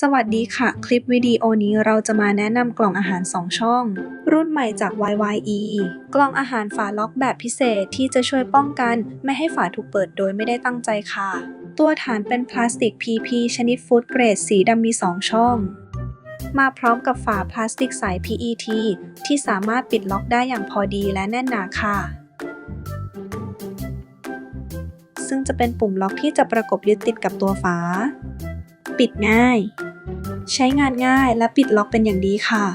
สวัสดีค่ะ คลิปวิดีโอนี้เราจะมาแนะนำกล่องอาหาร 2 ช่อง รุ่นใหม่จาก YYE กล่องอาหารฝาล็อกแบบพิเศษที่จะช่วยป้องกันไม่ให้ฝาถูกเปิดโดยไม่ได้ตั้งใจค่ะ ตัวฐานเป็นพลาสติก PP ชนิดฟู้ดเกรดสีดำมี 2 ช่อง มาพร้อมกับฝาพลาสติกใส PET ที่สามารถปิดล็อกได้อย่างพอดีและแน่นหนาค่ะซึ่งจะเป็นปุ่มล็อกที่จะประกบยึดติดกับตัวฝา ปิดง่าย ใช้งานง่ายและปิดล็อกเป็นอย่างดีค่ะ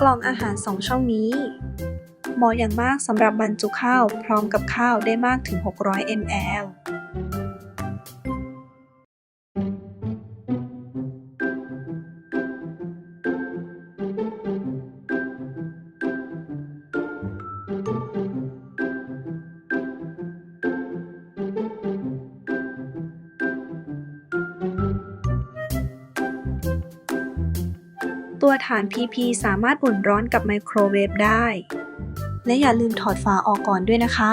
กล่องอาหาร2ช่องนี้ เหมาะอย่างมากสำหรับบรรจุข้าวพร้อมกับข้าวได้มากถึง 600 ml ตัวฐาน PP สามารถอุ่นร้อนกับไมโครเวฟได้ และอย่าลืมถอดฝาออกก่อนด้วยนะคะ